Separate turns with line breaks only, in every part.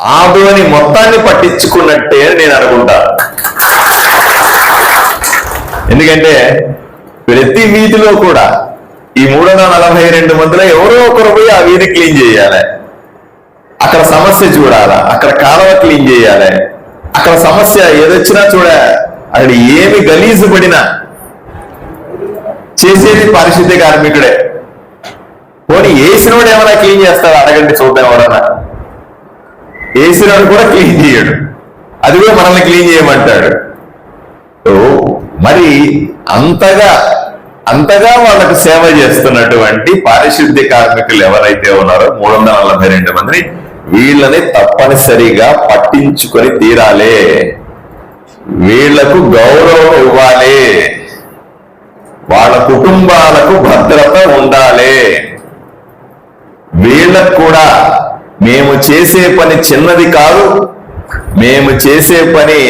ఆదోని మొత్తాన్ని పట్టించుకున్నట్టే నేను అనుకుంటా. ఎందుకంటే ప్రతి వీధిలో కూడా ఈ మూడు వందల నలభై రెండు మందిలో ఎవరో ఒకరు పోయి ఆ వీధి క్లీన్ చేయాలి. అక్కడ సమస్య చూడాలా? అక్కడ కాలువ క్లీన్ చేయాలి. అక్కడ సమస్య ఏదొచ్చినా చూడ అక్కడ ఏమి గలీజు పడినా చేసేది పారిశుద్ధ్య కార్మికుడే. పోనీ వేసినోడు ఏమైనా క్లీన్ చేస్తాడు? అడగండి చూద్దాం ఎవరన్నా. వేసినాడు కూడా క్లీన్ చేయడు. అది కూడా మనల్ని క్లీన్ చేయమంటాడు. మరి అంతగా అంతగా వాళ్ళకు సేవ చేస్తున్నటువంటి పారిశుద్ధ్య కార్మికులు ఎవరైతే ఉన్నారో మూడు వందల నలభై రెండు మందిని వీళ్ళని తప్పనిసరిగా పట్టించుకొని తీరాలి. వీళ్ళకు గౌరవం ఇవ్వాలి. వాళ్ళ కుటుంబాలకు భద్రత ఉండాలి. వీళ్ళకు కూడా మేము చేసే పని చిన్నది కాదు. మేము చేసే పని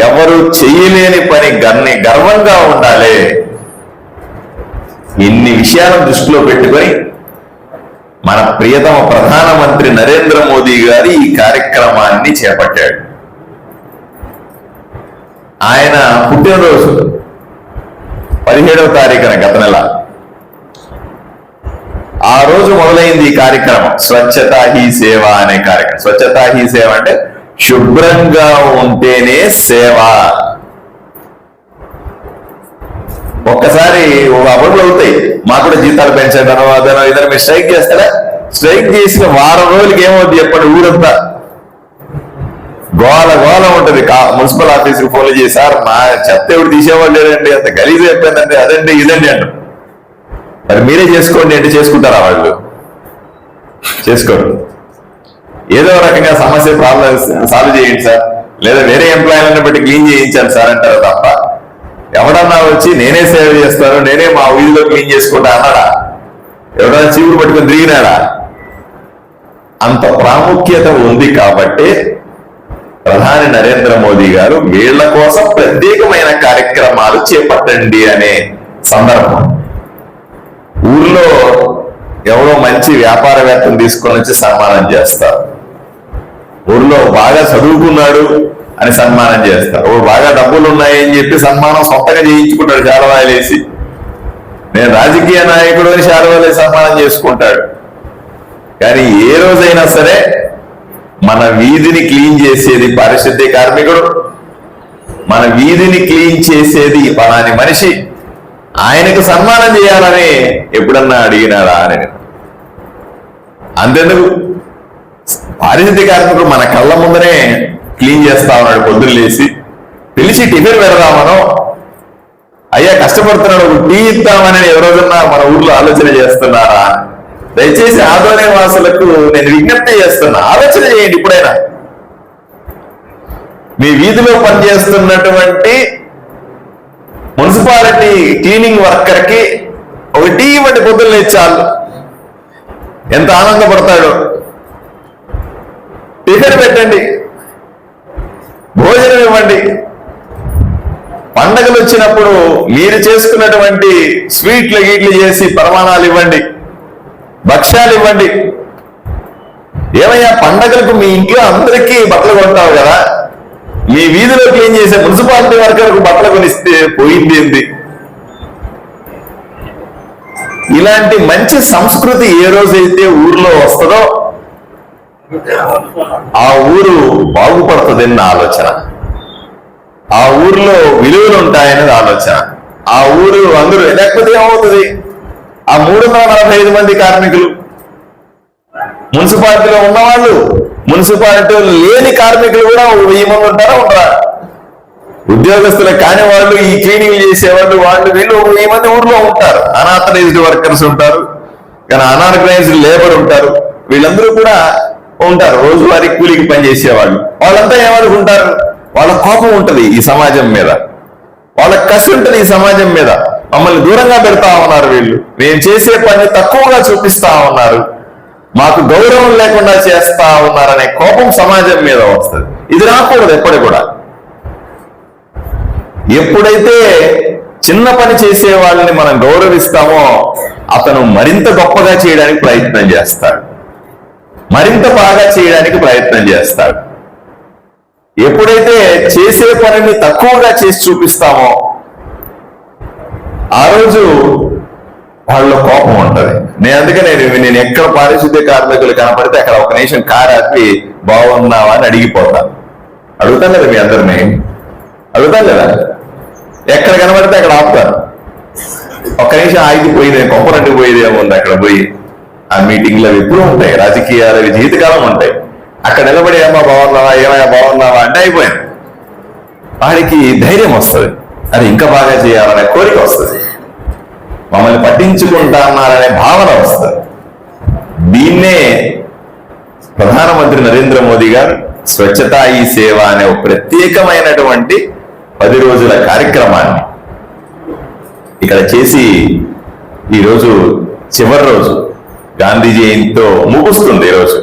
ఎవరు చేయలేని పని గర్ని గర్వంగా ఉండాలి. ఇన్ని విషయాలను దృష్టిలో పెట్టుకొని మన ప్రియతమ ప్రధానమంత్రి నరేంద్ర మోదీ గారు ఈ కార్యక్రమాన్ని చేపట్టాడు. ఆయన పుట్టినరోజు పదిహేడవ తారీఖున గత నెల. ఆ రోజు మొదలైంది ఈ కార్యక్రమం. స్వచ్ఛతా హీ సేవ అనే కార్యక్రమం. స్వచ్ఛతా హీ సేవ అంటే శుభ్రంగా ఉంటేనే సేవ. ఒక్కసారి ఒక అవుతాయి. మాకు కూడా జీతాలు పెంచడం అదనో ఇద్దరు మీరు స్ట్రైక్ చేస్తారా? స్ట్రైక్ చేసిన వారం రోజులకి ఏమవుతుంది చెప్పండి ఊరంతా? గోల గోల ఉంటది. కా- మున్సిపల్ ఆఫీస్కి ఫోన్ చేసి సార్ మా చెత్త ఎవరు తీసేవాళ్ళు లేదండి అంత గలీజ్ అయిపోయిందండి అదండి ఇదండి అంటారు. మరి మీరే చేసుకోండి అంటే చేసుకుంటారా వాళ్ళు? చేసుకోరు. ఏదో రకంగా సమస్య ప్రాబ్లం సాల్వ్ చేయండి సార్. లేదా వేరే ఎంప్లాయీలను బట్టి క్లీన్ చేయించాలి సార్ అంటారు తప్ప ఎవడన్నా వచ్చి నేనే సేవ చేస్తాను నేనే మా వీధిలో క్లీన్ చేసుకుంటా అన్నాడా? ఎవడన్నా చీవురు పట్టుకొని తిరిగినాడా? అంత ప్రాముఖ్యత ఉంది కాబట్టి ప్రధాని నరేంద్ర మోదీ గారు వీళ్ళ కోసం ప్రత్యేకమైన కార్యక్రమాలు చేపట్టండి అనే సందర్భం. ఊర్లో ఎవరో మంచి వ్యాపారవేత్తను తీసుకొని వచ్చి సన్మానం చేస్తారు. ఊర్లో బాగా చదువుకున్నాడు అని సన్మానం చేస్తారు. ఓ బాగా డబ్బులు ఉన్నాయని చెప్పి సన్మానం సొంతగా చేయించుకుంటాడు శాలవాలేసి నేను రాజకీయ నాయకుడు అని శాలవాలేసి సన్మానం చేసుకుంటాడు. కానీ ఏ రోజైనా సరే మన వీధిని క్లీన్ చేసేది పారిశుద్ధ్య కార్మికుడు మన వీధిని క్లీన్ చేసేది పలాని మనిషి. ఆయనకు సన్మానం చేయాలని ఎప్పుడన్నా అడిగినాడా అని అంతెందుకు? పారిశుద్ధ్య కార్మికుడు మన కళ్ళ ముందరే క్లీన్ చేస్తా ఉన్నాడు పొద్దున్న లేచి. పిలిచి టిఫిన్ పెడదామనో అయ్యా కష్టపడుతున్నాడు టీ ఇద్దామని ఎవరోజన్నా మన ఊర్లో ఆలోచన చేస్తున్నారా? దయచేసి ఆదోనే వాసులకు నేను విజ్ఞప్తి చేస్తున్నా. ఆలోచన చేయండి ఇప్పుడైనా. మీ వీధిలో పనిచేస్తున్నటువంటి మున్సిపాలిటీ క్లీనింగ్ వర్కర్కి ఒక టీ ఇవ్వండి చాలు. ఎంత ఆనందపడతాడు. టిఫిన్ పెట్టండి. భోజనం ఇవ్వండి. పండగలు వచ్చినప్పుడు మీరు చేసుకున్నటువంటి స్వీట్లు గీట్లు చేసి పరమాణాలు ఇవ్వండి. భక్ష్యాలు ఇవ్వండి. ఏమయ్యా పండగలకు మీ ఇంట్లో అందరికీ బట్టలు కొంటావు కదా? మీ వీధిలో క్లీన్ చేసే మున్సిపాలిటీ వర్కర్కు బట్టలు కొనిస్తే పోయింది ఏంది? ఇలాంటి మంచి సంస్కృతి ఏ రోజైతే ఊర్లో వస్తుందో ఆ ఊరు బాగుపడుతుందని నా ఆలోచన. ఆ ఊర్లో విలువలు ఉంటాయనేది ఆలోచన. ఆ ఊరు అందరూ లేకపోతే ఏమవుతుంది? ఆ మూడు వందల నలభై ఐదు మంది కార్మికులు మున్సిపాలిటీలో ఉన్నవాళ్ళు మున్సిపాలిటీ లేని కార్మికులు కూడా వెయ్యి మంది ఉంటారా ఉండరా? ఉద్యోగస్తులు కాని వాళ్ళు ఈ క్లీనింగ్ చేసేవాళ్ళు వాళ్ళు వీళ్ళు ఒక వెయ్యి మంది ఊర్లో ఉంటారు. అనాథరైజ్డ్ వర్కర్స్ ఉంటారు. కానీ అనార్గనైజ్డ్ లేబర్ ఉంటారు. వీళ్ళందరూ కూడా ఉంటారు. రోజువారీ కూలికి పనిచేసేవాళ్ళు వాళ్ళంతా ఏమనుకుంటారు? వాళ్ళ కోపం ఉంటది ఈ సమాజం మీద. వాళ్ళ కసి ఉంటది ఈ సమాజం మీద. మమ్మల్ని దూరంగా పెడతా ఉన్నారు వీళ్ళు. మేము చేసే పని తక్కువగా చూపిస్తా ఉన్నారు. మాకు గౌరవం లేకుండా చేస్తా ఉన్నారనే కోపం సమాజం మీద వస్తుంది. ఇది రాకూడదు ఎప్పటి కూడా. ఎప్పుడైతే చిన్న పని చేసే వాళ్ళని మనం గౌరవిస్తామో అతను మరింత గొప్పగా చేయడానికి ప్రయత్నం చేస్తాడు. మరింత బాగా చేయడానికి ప్రయత్నం చేస్తాడు. ఎప్పుడైతే చేసే పనిని తక్కువగా చేసి చూపిస్తామో ఆ రోజు వాళ్ళ కోపం ఉంటుంది. నేను అందుకే నేను నేను ఎక్కడ పారిశుద్ధ్య కార్మికులు కనపడితే అక్కడ ఒక నిమిషం కారు ఆపి బాగున్నావా అని అడిగిపోతాను అడుగుతాను కదా మీ అందరిని? అడుగుతాను కదా? ఎక్కడ కనబడితే అక్కడ ఆపుతాను. ఒక్క నిమిషం ఆగిపోయింది కొంపరంటి పోయేది ఏముంది అక్కడ పోయి. ఆ మీటింగ్లు అవి ఎప్పుడూ ఉంటాయి రాజకీయాలు అవి జీవితకాలం ఉంటాయి. అక్కడ నిలబడి ఏమా బాగున్నావా ఏమయ్యా బాగున్నావా అంటే అయిపోయింది. వాడికి ధైర్యం వస్తుంది. అది ఇంకా బాగా చేయాలనే కోరిక వస్తుంది. మమ్మల్ని పట్టించుకుంటున్నారనే భావన వస్తుంది. దీన్నే ప్రధానమంత్రి నరేంద్ర మోదీ గారు స్వచ్ఛతా ఈ సేవ అనే ఒక ప్రత్యేకమైనటువంటి పది రోజుల కార్యక్రమాన్ని ఇక్కడ చేసి ఈరోజు చివరి రోజు గాంధీ జయంతితో ముగుస్తుంది ఈరోజు.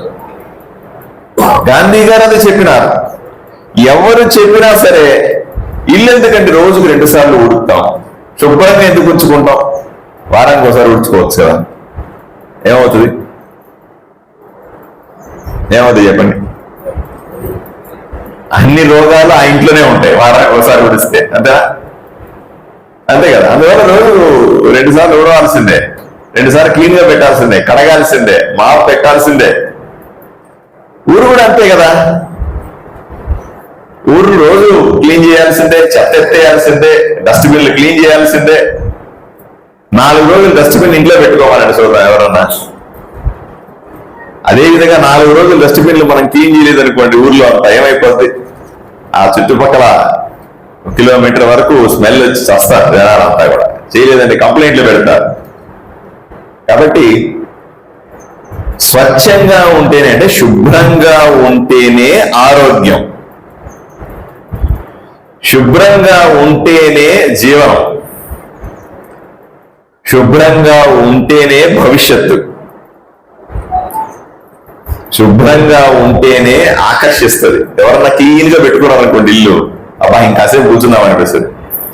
గాంధీ గారు అది చెప్పినారు. ఎవరు చెప్పినా సరే ఇల్లు ఎందుకంటే రోజుకు రెండు సార్లు ఉడుకుతాం. శుభ్రంగా ఎందుకు ఉంచుకుంటాం? వారానికి ఒకసారి ఉడుచుకోవచ్చు కదా. ఏమవుతుంది? ఏమవుతుంది చెప్పండి? అన్ని రోగాలు ఆ ఇంట్లోనే ఉంటాయి వారానికి ఒకసారి ఉడిస్తే అంతేనా? అంతే కదా. అందువల్ల రోజు రెండు సార్లు ఊడవలసిందే. రెండు సార్లు క్లీన్గా పెట్టాల్సిందే కడగాల్సిందే మాపు పెట్టాల్సిందే. ఊరు కూడా అంతే కదా. ఊరు రోజు క్లీన్ చేయాల్సిందే చెత్త ఎత్తేయాల్సిందే డస్ట్బిన్లు క్లీన్ చేయాల్సిందే. నాలుగు రోజులు డస్ట్బిన్ ఇంట్లో పెట్టుకోవాలండి చూడరా ఎవరన్నా. అదేవిధంగా నాలుగు రోజులు డస్ట్బిన్లు మనం క్లీన్ చేయలేదు అనుకోండి ఊర్లో అంత ఏమైపోద్ది? ఆ చుట్టుపక్కల కిలోమీటర్ వరకు స్మెల్ వచ్చి చస్తారు జనాలంతా కూడా. చేయలేదంటే కంప్లైంట్లు పెడతారు. కాబట్టి స్వచ్ఛంగా ఉంటేనే అంటే శుభ్రంగా ఉంటేనే ఆరోగ్యం. శుభ్రంగా ఉంటేనే జీవనం. శుభ్రంగా ఉంటేనే భవిష్యత్తు. శుభ్రంగా ఉంటేనే ఆకర్షిస్తుంది. ఎవరన్నా క్లీన్గా పెట్టుకున్నారు అనుకోండి ఇల్లు. అబ్బా ఇంకాసేపు కూర్చుందాం అనిపిస్తుంది.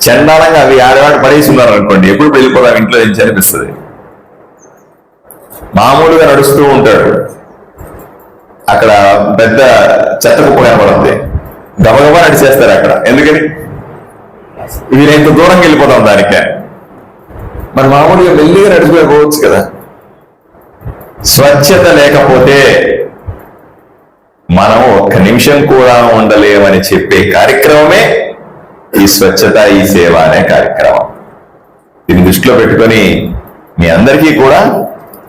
చండాలంగా అవి ఆడవాడు పడేసి ఉన్నారు అనుకోండి ఎప్పుడు వెళ్ళిపోదాం ఇంట్లో నుంచి అనిపిస్తుంది. మామూలుగా నడుస్తూ ఉంటాడు. అక్కడ పెద్ద చెత్త కుప్ప కనబడుతుంది. గబగబా నడిచేస్తారు అక్కడ. ఎందుకని? ఇది ఎంత దూరంగా వెళ్ళిపోతాం దానికే. మరి మామూలుగా మెల్లిగా నడిచిపోవచ్చు కదా. స్వచ్ఛత లేకపోతే మనం ఒక్క నిమిషం కూడా ఉండలేమని చెప్పే కార్యక్రమమే ఈ స్వచ్ఛత ఈ సేవ అనే కార్యక్రమం. దీన్ని దృష్టిలో పెట్టుకొని మీ అందరికీ కూడా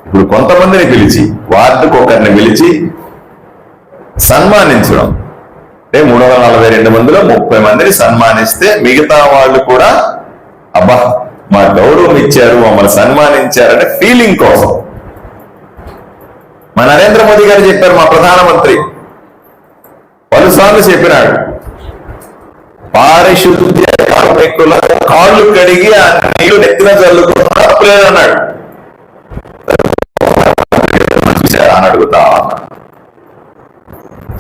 ఇప్పుడు కొంతమందిని పిలిచి వార్డుకు ఒకరిని పిలిచి సన్మానించడం. అంటే మూడు వందల నలభై రెండు మందిలో ముప్పై మందిని సన్మానిస్తే మిగతా వాళ్ళు కూడా అబ్బా మా గౌరవం ఇచ్చారు మమ్మల్ని సన్మానించారనే ఫీలింగ్ కోసం. మా నరేంద్ర మోదీ గారు చెప్పారు మా ప్రధానమంత్రి. పలుసార్లు చెప్పినాడు. పారిశుద్ధ్య కార్మికుల కాళ్ళు కడిగి ఆ నీళ్ళు నెత్తిన చల్లుకున్న తప్పులేదన్నాడు అని అడుగుతా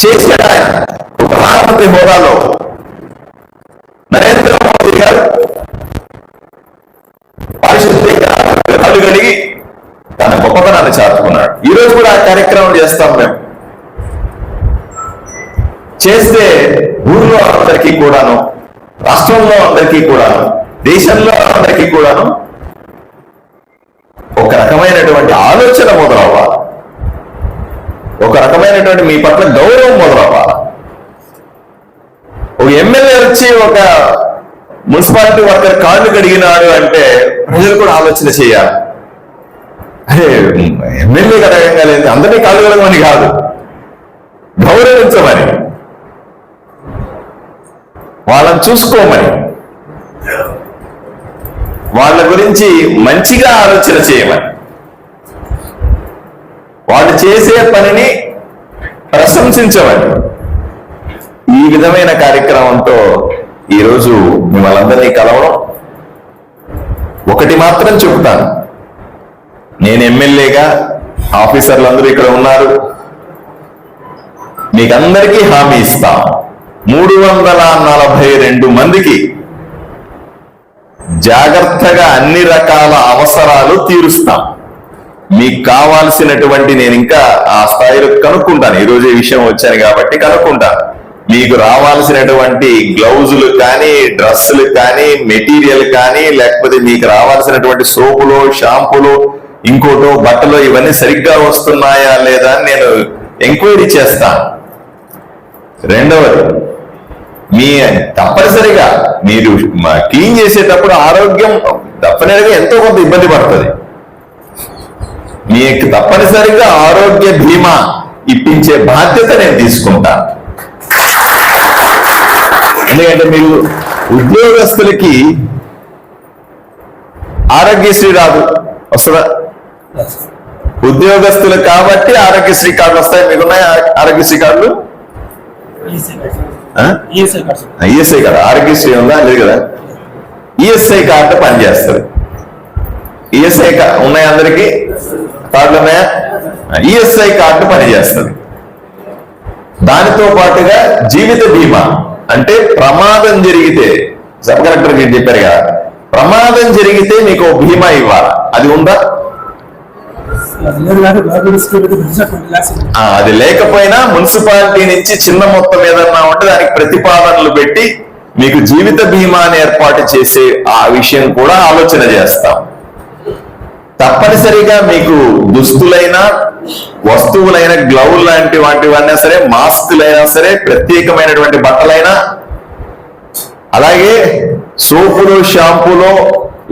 చేశాడు ఆయన. ప్రధానమంత్రి హోదాలో. కూడా కార్యక్రమం చేస్తాం మేము. చేస్తే ఊర్లో అందరికీ కూడాను రాష్ట్రంలో అందరికీ కూడాను దేశంలో అందరికీ కూడాను ఒక రకమైనటువంటి ఆలోచన మొదలవ్వాలి. ఒక రకమైనటువంటి మీ పట్ల గౌరవం మొదలవ్వాలి. ఒక ఎమ్మెల్యే వచ్చి ఒక మున్సిపాలిటీ వర్కర్ కాళ్ళు కడిగినాడు అంటే ప్రజలు కూడా ఆలోచన చేయాలి. అరే ఎమ్మెల్యే కడగంగా లేదు. అందరినీ కాళ్ళు కడగమని కాదు. గౌరవించమని వాళ్ళని చూసుకోమని వాళ్ళ గురించి మంచిగా ఆలోచన చేయమని. వాళ్ళు చేసే పనిని ప్రశంసించమని. ఈ విధమైన కార్యక్రమంతో ఈరోజు మిమ్మల్ని అందరినీ కలవడం ఒకటి మాత్రం చెబుతాను. నేను ఎమ్మెల్యేగా ఆఫీసర్లు అందరూ ఇక్కడ ఉన్నారు. మీకందరికీ హామీ ఇస్తాం. మూడు వందల నలభై రెండు మందికి జాగ్రత్తగా అన్ని రకాల అవసరాలు తీరుస్తాం. మీకు కావాల్సినటువంటి నేను ఇంకా ఆ స్థాయిలో కనుక్కుంటాను. ఈరోజు ఈ విషయం వచ్చాను కాబట్టి కనుక్కుంటాను. మీకు రావాల్సినటువంటి గ్లౌజులు కానీ డ్రెస్సులు కానీ మెటీరియల్ కానీ లేకపోతే మీకు రావాల్సినటువంటి సోపులు షాంపూలు ఇంకోటో బట్టలు ఇవన్నీ సరిగ్గా వస్తున్నాయా లేదా అని నేను ఎంక్వైరీ చేస్తాను రెండవది మీ తప్పనిసరిగా మీరు క్లీన్ చేసేటప్పుడు ఆరోగ్యం తప్పనిసరిగా ఎంతో కొంత ఇబ్బంది పడుతుంది. మీకు తప్పనిసరిగా ఆరోగ్య బీమా ఇప్పించే బాధ్యత నేను తీసుకుంటాను ఎందుకంటే మీరు ఉద్యోగస్తులకి ఆరోగ్యశ్రీ రాదు వస్తుందా? ఉద్యోగస్తులు కాబట్టి ఆరోగ్యశ్రీ కార్డులు వస్తాయి. మీకున్నాయి ఆరోగ్యశ్రీ కార్డులు
ఈఎస్ఐ
కార్డు. ఆరోగ్యశ్రీ ఉందా? లేదు కదా? ఈఎస్ఐ కార్డు పనిచేస్తుంది. ఈఎస్ఐ ఉన్నాయి అందరికి? కార్డులు ఉన్నాయా? ఈఎస్ఐ కార్డు పనిచేస్తుంది. దానితో పాటుగా జీవిత బీమా. అంటే ప్రమాదం జరిగితే సబ్ కలెక్టర్ మీరు చెప్పారు కదా ప్రమాదం జరిగితే మీకు బీమా ఇవ్వాలి? అది ఉందా? అది లేకపోయినా మున్సిపాలిటీ నుంచి చిన్న మొత్తం ఏదన్నా ఉంటే దానికి ప్రతిపాదనలు పెట్టి మీకు జీవిత బీమాని ఏర్పాటు చేసే ఆ విషయం కూడా ఆలోచన చేస్తాం. తప్పనిసరిగా మీకు దుస్తులైనా వస్తువులైన గ్లౌ లాంటి వాటివన్నా సరే మాస్కులైనా సరే ప్రత్యేకమైనటువంటి బట్టలైనా అలాగే సోపులు షాంపూలో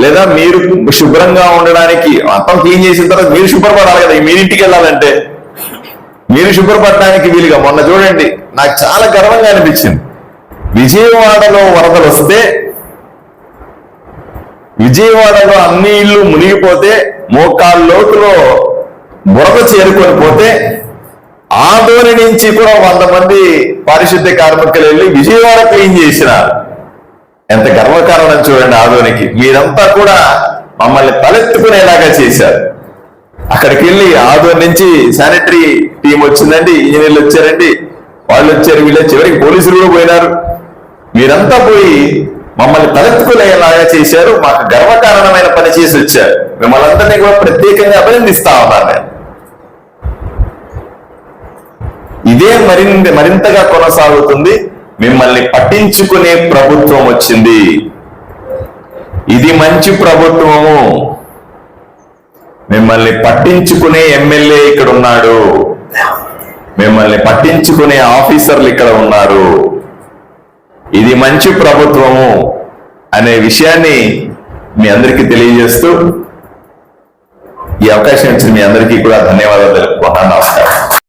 లేదా మీరు శుభ్రంగా ఉండడానికి మొత్తం క్లీన్ చేసిన తర్వాత మీరు శుభ్రపడాలి కదా మీరు ఇంటికి వెళ్ళాలంటే. మీరు శుభ్రపడడానికి వీలుగా మొన్న చూడండి నాకు చాలా గర్వంగా అనిపించింది. విజయవాడలో వరదలు వస్తే విజయవాడలో అన్ని ఇళ్ళు మునిగిపోతే మోకాళ్ళ లోతులో బురద చేరుకొని పోతే ఆదోని నుంచి కూడా వంద మంది పారిశుద్ధ్య కార్మికులు వెళ్ళి విజయవాడ క్లీన్ చేసినారు. ఎంత గర్వకారణం చూడండి ఆదోనికి. మీరంతా కూడా మమ్మల్ని తలెత్తుకునేలాగా చేశారు. అక్కడికి వెళ్ళి ఆదోని నుంచి శానిటరీ టీం వచ్చిందండి ఇంజనీర్లు వచ్చారండి వాళ్ళు వచ్చారు వీళ్ళు చివరికి పోలీసులు కూడా పోయినారు. మీరంతా పోయి మమ్మల్ని తలెత్తుకునేలాగా చేశారు మాకు గర్వకారణమైన పని చేసి వచ్చారు. మిమ్మల్ని అందరినీ కూడా ప్రత్యేకంగా అభినందిస్తా ఉన్నాను నేను. ఇదే మరింత మరింతగా కొనసాగుతుంది. మిమ్మల్ని పట్టించుకునే ప్రభుత్వం వచ్చింది. ఇది మంచి ప్రభుత్వము. మిమ్మల్ని పట్టించుకునే ఎమ్మెల్యే ఇక్కడ ఉన్నాడు. మిమ్మల్ని పట్టించుకునే ఆఫీసర్లు ఇక్కడ ఉన్నారు. ఇది మంచి ప్రభుత్వము అనే విషయాన్ని మీ అందరికీ తెలియజేస్తూ ఈ అవకాశం ఇచ్చిన మీ అందరికీ కూడా ధన్యవాదాలు తెలుపుకున్నాను నమస్కారం.